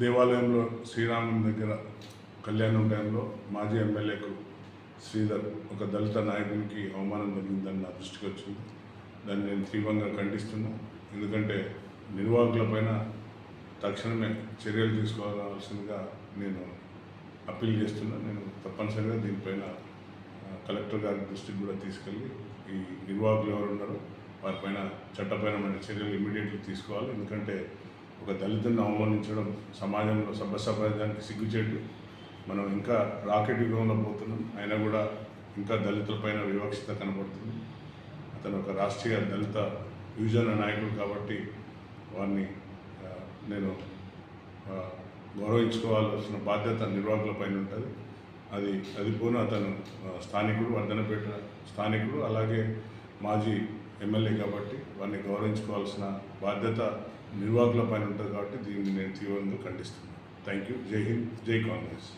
దేవాలయంలో శ్రీరామం దగ్గర కళ్యాణం టైంలో మాజీ ఎమ్మెల్యేకు శ్రీధర్ ఒక దళిత నాయకునికి అవమానం జరిగిందని నా దృష్టికి వచ్చింది. దాన్ని నేను తీవ్రంగా ఖండిస్తున్నా. ఎందుకంటే నిర్వాహకులపైన తక్షణమే చర్యలు తీసుకోవాల్సిందిగా నేను అప్పీల్ చేస్తున్నా. నేను తప్పనిసరిగా దీనిపైన కలెక్టర్ గారి దృష్టికి కూడా తీసుకెళ్ళి ఈ నిర్వాహకులు ఎవరున్నారో వారిపైన చట్టపరమైన చర్యలు ఇమీడియట్లీ తీసుకోవాలి. ఎందుకంటే ఒక దళితులను అవమానించడం సమాజంలో సభ్య సమాజానికి సిగ్గుచేటు. మనం ఇంకా రాకెట్ యుగంలో పోతున్నాం. అయినా కూడా ఇంకా దళితులపైన వివక్షత కనబడుతుంది. అతను ఒక రాష్ట్రీయ దళిత యువజన నాయకుడు కాబట్టి వారిని నేను గౌరవించుకోవాల్సిన బాధ్యత నిర్వాహకుల పైన ఉంటుంది. అది అది పోను అతను స్థానికుడు వర్ధనపేట స్థానికుడు అలాగే మాజీ ఎమ్మెల్యే కాబట్టి వారిని గౌరవించుకోవాల్సిన బాధ్యత నిర్వాహకుల పైన ఉంటుంది కాబట్టి దీన్ని నేను తీవ్రంగా ఖండిస్తున్నాను. థ్యాంక్ యూ జై హింద్ జై కాంగ్రెస్